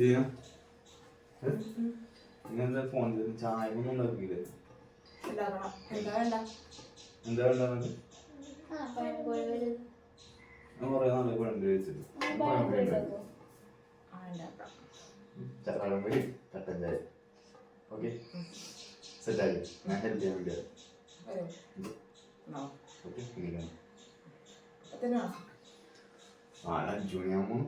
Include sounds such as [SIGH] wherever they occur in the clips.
ചെയ്യാം ഇങ്ങനത്തെ ഫോൺ ചായ ഒന്നും ഉണ്ടാക്കിയില്ലേ? എന്താ വേണ്ട? വേണ്ടത് ഞാൻ കുറേ നാളെ പഴം കഴിച്ചിട്ട്. വഴി കട്ടൻ ചായ. ഓക്കെ. സെറ്റായി. ഞാൻ ഹെൽപ്പ് ചെയ്യാൻ എന്നോ ഓക്കെ ആ അഞ്ചു മണിയാകുമ്പോൾ.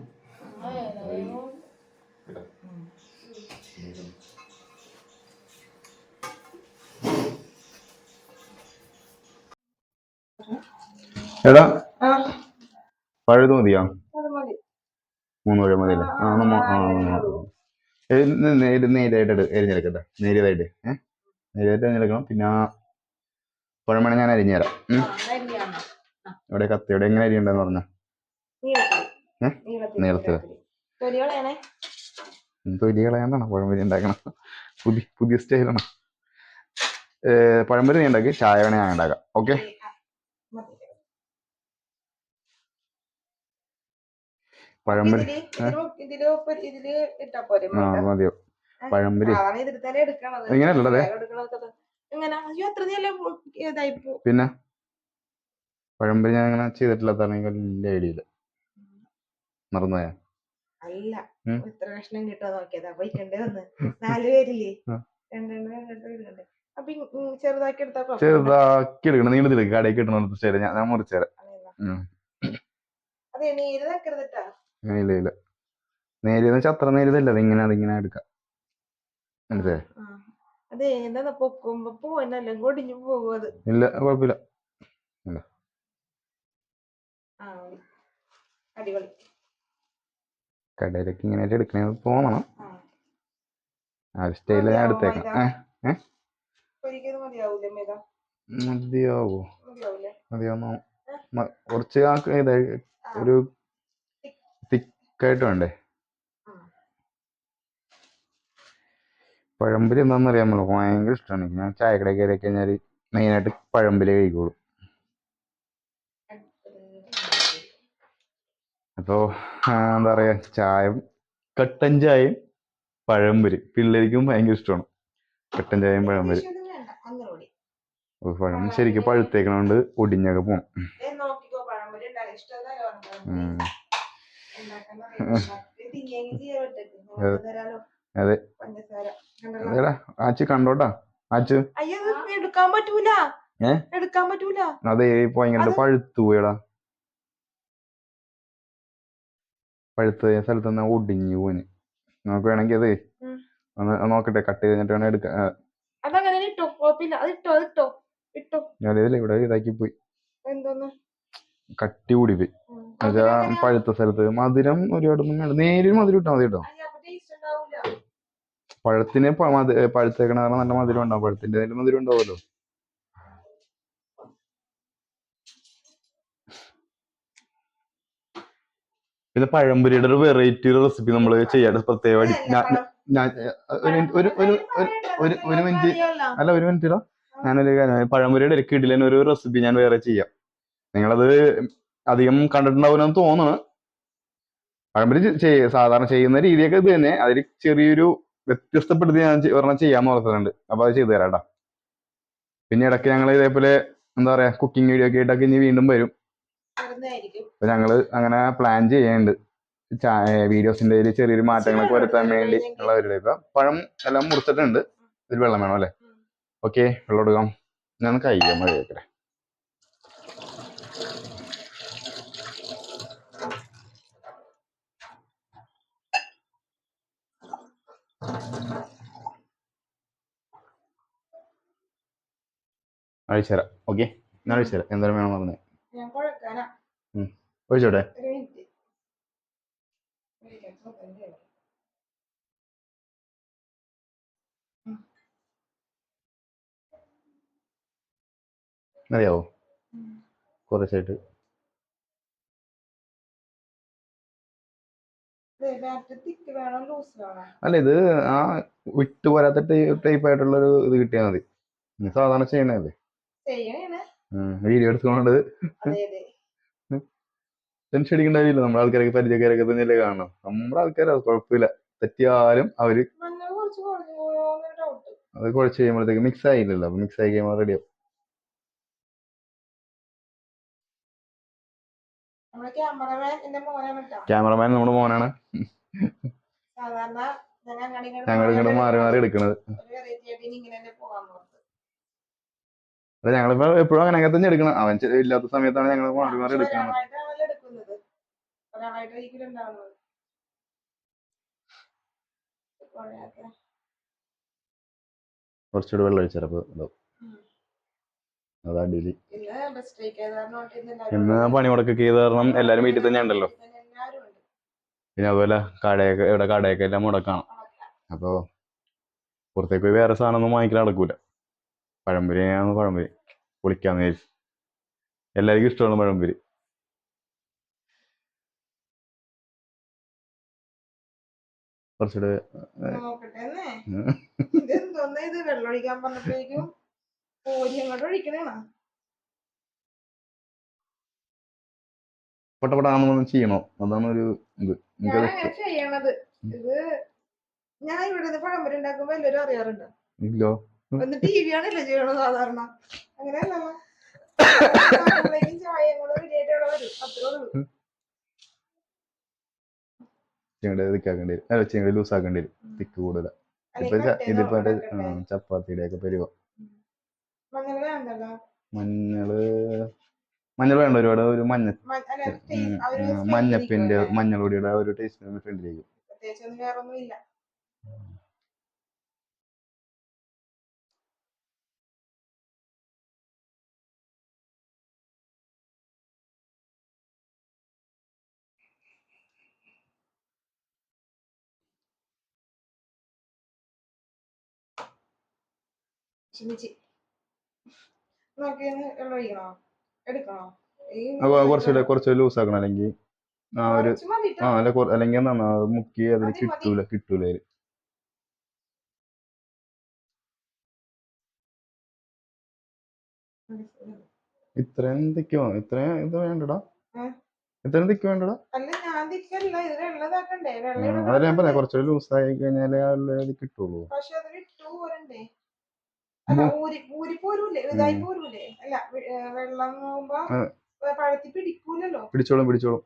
എടാ പഴുത് മതിയാ? മൂന്ന് പഴം മതിയല്ലേ? ആ നമ്മ നേര് നേരിയതായിട്ട് എടു- എരിഞ്ഞെടുക്കട്ടെ. നേരിയതായിട്ട് ഏഹ് നേരിയതായിട്ട് എരിഞ്ഞെടുക്കണം. പിന്നെ പഴമണ പഴം വേണേൽ ഞാൻ അരിഞ്ഞു തരാം കത്തി? ഇവിടെ എങ്ങനെ അരിയണ്ടെന്ന് പറഞ്ഞ? നീളത്തിൽ. തൊലികളാണേ തൊലി കളയാണ്ടാണ് പഴംപൊരി ഉണ്ടാക്കണം. പുതിയ പുതിയ സ്റ്റൈലാണ് പഴംപൊരി നീ ഉണ്ടാക്കി ചായ വേണേ ഞാൻ ഉണ്ടാക്കാം. ഓക്കെ പഴംപൊരി ആ മതിയോ? പഴംപൊരി. സാധാരണ ഇതിൽ തന്നെ എടുക്കണത്. ഇങ്ങനെയല്ലല്ലോ ഇത്? എടുക്കണതൊക്കെ ഇങ്ങനെ അയ്യോ അത്ര നീ അല്ലേ ഇതായിപ്പോ പിന്നെ? പഴംപൊരി ഞാൻ അങ്ങനെ ചെയ്തിട്ടില്ലാത്ത വലിയ ഐഡിയ ഇല്ല. മറന്നുപോയാ. അല്ല. എത്ര കഷ്ണം കിട്ടുമോ നോക്കിയതാ. അപ്പൊ ഇക്കണ്ടേ വന്ന് നാല് പേരില്ലേ. രണ്ടെണ്ണം രണ്ടെണ്ണം അപ്പൊ ചെറുതാക്കി എടുത്താ ചെറുതാക്കി എടുക്കണം. നീളത്തിലേക്ക് കടയിൽ കിട്ടണ ശരി ഞാൻ ഞാൻ മുറിച്ചു തരാം. അങ്ങനെയല്ല. ഉം. അതെ നീര് വെക്കരുതട്ടാ. ഇല്ല ഇല്ല നേരിയെന്ന് വെച്ചാൽ അത്ര നേരിയതല്ല അതിങ്ങനെ അതിങ്ങനെ എടുക്കാം. മനസ്സിലായി. അതെ എന്താ പൊക്കുമ്പോ കൊടിഞ്ഞു പോകും അത്. ഇല്ല കുഴപ്പമില്ല. ആ അടിപൊളി. കടയിലേക്ക് ഇങ്ങനെ എടുക്കണേ തോന്നണം ആ. ഒരു സ്റ്റൈലിൽ ഞാൻ എടുത്തേക്കാം. മതിയാവോ? മതിയാവുന്നോ കുറച്ച് ഒരു തിക്കായിട്ട് വേണ്ടേ? ആ. പഴംപൊരി എന്താണെന്ന് അറിയാമല്ലോ ഭയങ്കര ഇഷ്ടമാണ്. ഞാൻ ചായക്കടയിൽ കയറി കഴിഞ്ഞാൽ മെയിനായിട്ട് പഴംപൊരി കഴിക്കുള്ളൂ. അപ്പോൾ എന്താ പറയുക ചായം കട്ടൻ ചായയും പഴംപൊരി. പിള്ളേർക്കും ഭയങ്കര ഇഷ്ടമാണ്. കട്ടൻ ചായയും പഴംപൊരി. പഴം ശരിക്കും പഴുത്തേക്കണോണ്ട് ഒടിഞ്ഞൊക്കെ പോണം അതെ. അതെടാ ആച്ച് കണ്ടോട്ടാ. ആച്ചു. എടുക്കാൻ പറ്റൂല. ഏ? എടുക്കാൻ പറ്റൂല. അതെ ഭയങ്കര പഴുത്തു പോയടാ. പഴുത്ത സ്ഥലത്ത് നിന്ന് ഒടിഞ്ഞു പോന് നമുക്ക് വേണമെങ്കിൽ അത് ഒന്ന് നോക്കട്ടെ കട്ട് ചെയ്ത് കഴിഞ്ഞിട്ട് വേണം എടുക്കാൻ അതങ്ങനെ ഇട്ടോ. കുഴപ്പമില്ല അത് ഇട്ടോ അത് ഇട്ടോ. ഇട്ടോ. ഇവിടെ ഇതാക്കി പോയി. എന്തോന്ന്? കട്ടി കൂടി പോയി. എന്നുവെച്ചാ? പഴുത്ത സ്ഥലത്ത് മധുരം ഒരുപാടൊന്നും വേണ്ട. നേരിൽ മധുരം ഇട്ടാൽ മതി കേട്ടോ. പഴത്തിന് പഴുത്തേക്കണ നല്ല മധുരം ഉണ്ടാവും. പഴത്തിന്റെ മധുരം ഉണ്ടാവുമല്ലോ. പിന്നെ പഴംപൊരിയുടെ ഒരു വെറൈറ്റി റെസിപ്പി നമ്മൾ പ്രത്യേകമായിട്ട് അതല്ല, ഞാൻ ഒരു ഒരു ഒരു ഒരു മിനിറ്റ്. അല്ല ഒരു മിനിറ്റ് ഞാനൊരു കാര്യം പഴംപൊരിയുടെ ഇടയ്ക്ക് ഇടലിന് ഒരു റെസിപ്പി ഞാൻ വേറെ ചെയ്യാം. നിങ്ങളത് അധികം കണ്ടിട്ടുണ്ടാവില്ലെന്ന് തോന്നുന്നു. പഴംപൊരി സാധാരണ ചെയ്യുന്ന രീതിയൊക്കെ ഇത് തന്നെ. അതിൽ ചെറിയൊരു വ്യത്യസ്തപ്പെടുത്തി ഞാൻ ഒരെണ്ണം ചെയ്യാൻ ഓർക്കുന്നുണ്ട് അപ്പൊ അത് ചെയ്തു തരാം പിന്നെ ഇടയ്ക്ക് ഞങ്ങൾ ഇതേപോലെ എന്താ പറയാ കുക്കിംഗ് വീഡിയോ ഒക്കെ ആയിട്ടൊക്കെ ഇനി വീണ്ടും വരും. അപ്പൊ ഞങ്ങൾ അങ്ങനെ പ്ലാൻ ചെയ്യുന്നുണ്ട് വീഡിയോസിന്റെ ചെറിയൊരു മാറ്റങ്ങളൊക്കെ വരുത്താൻ വേണ്ടി ഉള്ള ഒരു ഇപ്പൊ പഴം എല്ലാം മുറിച്ചിട്ടുണ്ട്. ഇതിൽ വെള്ളം വേണം അല്ലേ. ഓക്കെ വെള്ളം എടുക്കാം. ഞാൻ മതി വെക്കട്ടെ. അഴിച്ചുതരാം. ഓക്കെ ഞാൻ അഴിച്ചുതരാം. എന്തായാലും വേണം പറഞ്ഞേ. ഒഴിച്ചോട്ടെ? മതിയാവോ. കുറച്ചായിട്ട്? അല്ല ഇത് ആ വിട്ടു പോരാത്ത ടൈപ്പ് ആയിട്ടുള്ള ഒരു ഇത് കിട്ടിയാൽ മതി സാധാരണ ചെയ്യണല്ലേ. വീഡിയോ എടുത്തുകൊണ്ട്. ടെൻഷൻ അടിക്കേണ്ട കാര്യമില്ല. നമ്മുടെ ആൾക്കാരൊക്കെ പരിചയക്കാരൊക്കെ തന്നെയല്ലേ കാണണം നമ്മുടെ ആൾക്കാരെ കുഴപ്പമില്ല. തെറ്റിയാലും അവർ അത് കുഴച്ച് കഴിയുമ്പോഴത്തേക്ക് മിക്സ് ആയില്ലല്ലോ. അപ്പൊ മിക്സ് ആയി കഴിയുമ്പോൾ റെഡിയാവും ക്യാമറമാൻ നമ്മുടെ മോനാണ്. ഞങ്ങൾ ഇങ്ങോട്ട് മാറി മാറി എടുക്കണത്. ഞങ്ങളിപ്പോ എപ്പോഴും അങ്ങനെ തന്നെ എടുക്കണം. അവൻ ഇല്ലാത്ത സമയത്താണ് ഞങ്ങൾ മാറി മാറി എടുക്കണം എടുക്കുന്നത് ഒരാളായിട്ട് കുറേയൊക്കെ. കുറച്ചുകൂടി വെള്ളം ഇതാവും. അത് അടിയിൽ ഇന്ന് കാരണം എല്ലാവരും ഇന്ന് പണി മുടക്കൊക്കെ ചെയ്ത് കാരണം എല്ലാരും വീട്ടിൽ തന്നെ ഉണ്ടല്ലോ. എല്ലാവരും ഉണ്ട്. പിന്നെ അതുപോലെ കടയൊക്കെ ഇവിടെ കടയൊക്കെ എല്ലാം മുടക്കാണ്. അപ്പൊ പുറത്തേക്ക് പോയി വേറെ സാധനം ഒന്നും വാങ്ങിക്കാൻ നടക്കൂല. പഴംപൊരിയാണ് പഴംപൊരി. പൊളിക്കാന്ന് വിചാരിച്ചു. എല്ലാവർക്കും ഇഷ്ടമാണ് പഴംപൊരി. കുറച്ചുകൂടെ പറഞ്ഞപ്പോഴേക്കും ചെയ്യണോ? അതാണ് ഒരു ഇത് ചെയ്യണത്. ഇത് ഞാൻ ഇവിടെ പഴംപൊരി ഉണ്ടാക്കുമ്പോ എല്ലാരും അറിയാറുണ്ട്. ഇല്ലോ? ഒന്ന് ടി വി ആണല്ലോ ചെയ്യണത് സാധാരണ. അങ്ങനെയല്ലല്ലോ [COUGHS] ചായ കൂടെ വരും. അത്രേ ഉള്ളൂ. ചെങ്ങടെ ഇതാക്കേണ്ടി വരും. അല്ല ചെങ്ങടെ ലൂസ് ആക്കേണ്ടി വരും തിക്ക് കൂടുതല. ഇപ്പൊ ച- ഇതിപ്പോ മറ്റേ, ചപ്പാത്തിയുടെ ഒക്കെ പരിവ. മഞ്ഞൾ വേണ്ടല്ലോ? മഞ്ഞൾ മഞ്ഞൾ വേണ്ട. ഒരുപാട് ഒരു മഞ്ഞ മ- അല്ല, taste- ആ ഒരു ഉം, smell മഞ്ഞപ്പിന്റെ മഞ്ഞൾ ആ ഒരു ടേസ്റ്റ് ഫ്രണ്ടിലേക്ക് ഇല്ല. ക്ഷമിച്ച് നോക്കിയൊന്ന് വെള്ളം ഒഴിക്കണോ? എടുക്കണോ? ഈ അപ്പൊ കുറച്ചുകൂടെ കുറച്ച് ലൂസ് ആക്കണം അല്ലെങ്കിൽ ആ ഒരു ആ അല്ല കൊ- അല്ലെങ്കിൽ മുക്കി അതിന്. കിട്ടൂല കിട്ടൂല അതിൽ. ഇത്രയും തിക്കോ ഇത്രയും ഇത് വേണ്ടടാ. ഇത്ര തിക്ക് വേണ്ടടാ. അതല്ല ഞാൻ പറയാം? കുറച്ചുകൂടി ലൂസ് ആയി കഴിഞ്ഞാലേ കിട്ടുള്ളൂ പക്ഷെ അത് വിട്ടു പോരണ്ടേ അല്ല ഊരി ഊരി പോരൂലേ? ഇതായി പോരൂലേ? അല്ല വെള്ളം ആകുമ്പോ ആ. പഴത്തി പിടിക്കൂലല്ലോ? പിടിച്ചോളും പിടിച്ചോളും.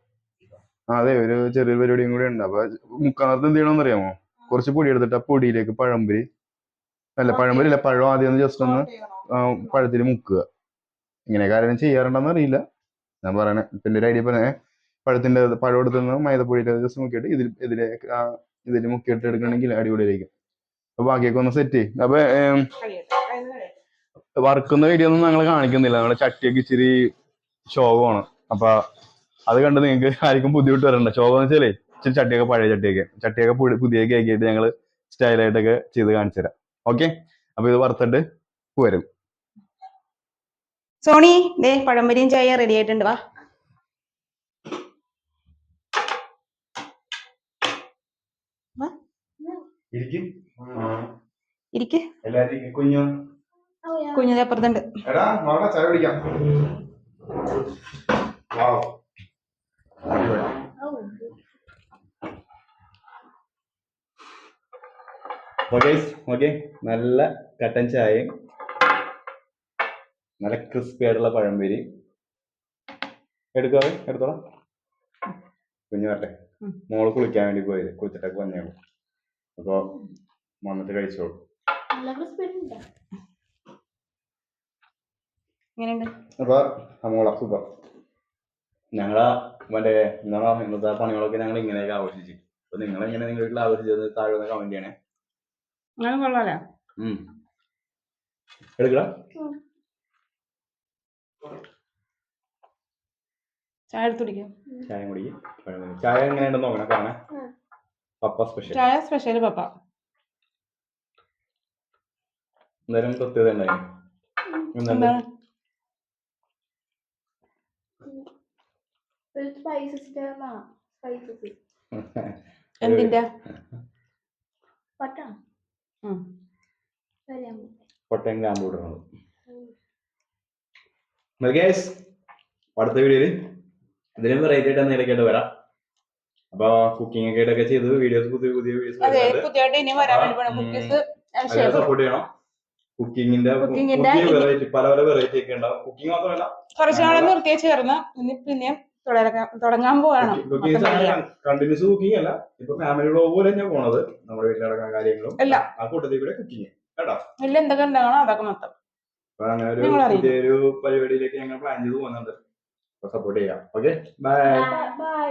അതെ ഒരു ചെറിയൊരു പരിപാടിയും കൂടി ഉണ്ട്. അപ്പൊ മുക്കാലത്ത് എന്ത് ചെയ്യണമെന്ന് അറിയാമോ? കുറച്ച് പൊടി എടുത്തിട്ട് ആ പൊടിയിലേക്ക് പഴംപൊരി. അല്ല പഴംപൊരി അല്ല പഴം ആദ്യം ഒന്ന് ജസ്റ്റ് ഒന്ന് പഴത്തിൽ മുക്കുക. ഇങ്ങനെ കാര്യം ചെയ്യാറുണ്ടെന്ന് അറിയില്ല. ഞാൻ പറയണേ പിന്നെ ഒരു ഐഡിയ പറഞ്ഞേ പഴത്തിന്റെ പഴം എടുത്തുനിന്ന് മൈദപ്പൊടിയിൽ ജസ്റ്റ് മുക്കിയിട്ട് ഇതിൽ ഇതിലെ ഇതിൽ മുക്കിയിട്ട് എടുക്കണമെങ്കിൽ അടിപൊളിയായിരിക്കും. അപ്പൊ ബാക്കിയൊക്കെ ഒന്ന് സെറ്റ് ചെയ്യും. അപ്പൊ ഏം, കഴിയട്ടെ. അതിന് കഴിയട്ടെ. വറുക്കുന്ന വീഡിയോ ഒന്നും ഞങ്ങൾ കാണിക്കുന്നില്ല. നമ്മുടെ ചട്ടിയൊക്കെ ഇച്ചിരി ശോകമാണ്. അപ്പൊ അത് കണ്ട് നിങ്ങൾക്ക് ആർക്കും ബുദ്ധിമുട്ട് വരണ്ട. ശോകം എന്ന് വെച്ചാലേ ഇച്ചിരി ചട്ടിയൊക്കെ പഴയ ചട്ടിയൊക്കെ. ചട്ടിയൊക്കെ പുതിയ പുതിയൊക്കെ ആക്കിയിട്ട് ഞങ്ങൾ സ്റ്റൈലായിട്ടൊക്കെ ചെയ്ത് കാണിച്ചു തരാം. ഓക്കെ അപ്പൊ ഇത് വറുത്തിട്ട് വരും. സോണി ദേ പഴംപൊരിയും ചായ റെഡി ആയിട്ടുണ്ട് വാ. ഇരിക്കും. ഇരിക്ക്. എല്ലാരും കുഞ്ഞു. കുഞ്ഞിന്റെ അപ്പുറത്തുണ്ട്. ഓക്കെ ഓക്കെ നല്ല കട്ടൻ ചായയും നല്ല ക്രിസ്പി ആയിട്ടുള്ള പഴംപൊരി. എടുക്കാവേ എടുത്തോളാം. കുഞ്ഞു വരട്ടെ. മോൾ കുളിക്കാൻ വേണ്ടി പോയത്. കുളിച്ചിട്ടൊക്കെ വന്നേളൂ അപ്പൊ വന്നിട്ട് കഴിച്ചോളൂ. അപ്പൊ മോള സൂപ്പർ ഞങ്ങളാ മറ്റേ എന്താണ് ഇന്നത്തെ പണികളൊക്കെ ഞങ്ങൾ ഇങ്ങനെയൊക്കെ ആഘോഷിച്ചു. അപ്പൊ നിങ്ങൾ എങ്ങനെ നിങ്ങളുടെ വീട്ടിൽ ആഘോഷിച്ചത് താഴെ കമന്റ് ചെയ്യണേ. കൊള്ളാലോ. എടുക്കടാ. ചായ കുടിക്കാം. ചായ കുടിക്ക്. ചായ എങ്ങനെയുണ്ടെന്ന് നോക്കണം. കാണേ. പപ്പ സ്പെഷ്യൽ ചായ സ്പെഷ്യൽ പപ്പ. എന്തായാലും പ്രത്യേകത ഉണ്ടായി. എന്താണ്? [LAUGHS] എന്തിന്റെ? പട്ട ഉം. വരാൻ കൊട്ടയം ഗ്രാമ്പ് ഇടുന്നത് അടുത്ത വീഡിയോയിൽ ഇതിലും വെറൈറ്റി ആയിട്ട് എന്തെങ്കിലും ആയിട്ട് വരാം. അപ്പൊ കുക്കിംഗ് ഒക്കെ ഇടൊക്കെ ചെയ്ത് വീഡിയോസ് പുതിയ പുതിയ അതെ വീഡിയോസ് സപ്പോർട്ട് ചെയ്യണം. കുക്കിങ്ങിന്റെ കുക്കിങ്ങിന്റെ വെറൈറ്റി പല പല വെറൈറ്റി ഒക്കെ ഉണ്ടാവും. കുക്കിംഗ് മാത്രമല്ല കുറച്ചു നാളെ നിർത്തിയ ചേർന്ന്. തുടരാൻ തുടങ്ങാൻ പോവാണ്. കണ്ടിന്യൂസ് കുക്കിംഗ് അല്ല ഇപ്പൊ ഫാമിലി പോലെ പോണത്. നമ്മുടെ വീട്ടിലടക്കാൻ കാര്യങ്ങളും. ഇല്ല. ആ കൂട്ടത്തിൽ കൂടെ കുക്കിംഗ് കേട്ടോ? ഇതിൽ എന്തൊക്കെ ഉണ്ടാകണോ അതൊക്കെ മൊത്തം. അപ്പൊ അങ്ങനെ ഒരു. പുതിയൊരു പരിപാടിയിലേക്ക് ഞങ്ങൾ പ്ലാൻ ചെയ്ത് പോകുന്നുണ്ട്. സപ്പോർട്ട് ചെയ്യാം. Okay bye bye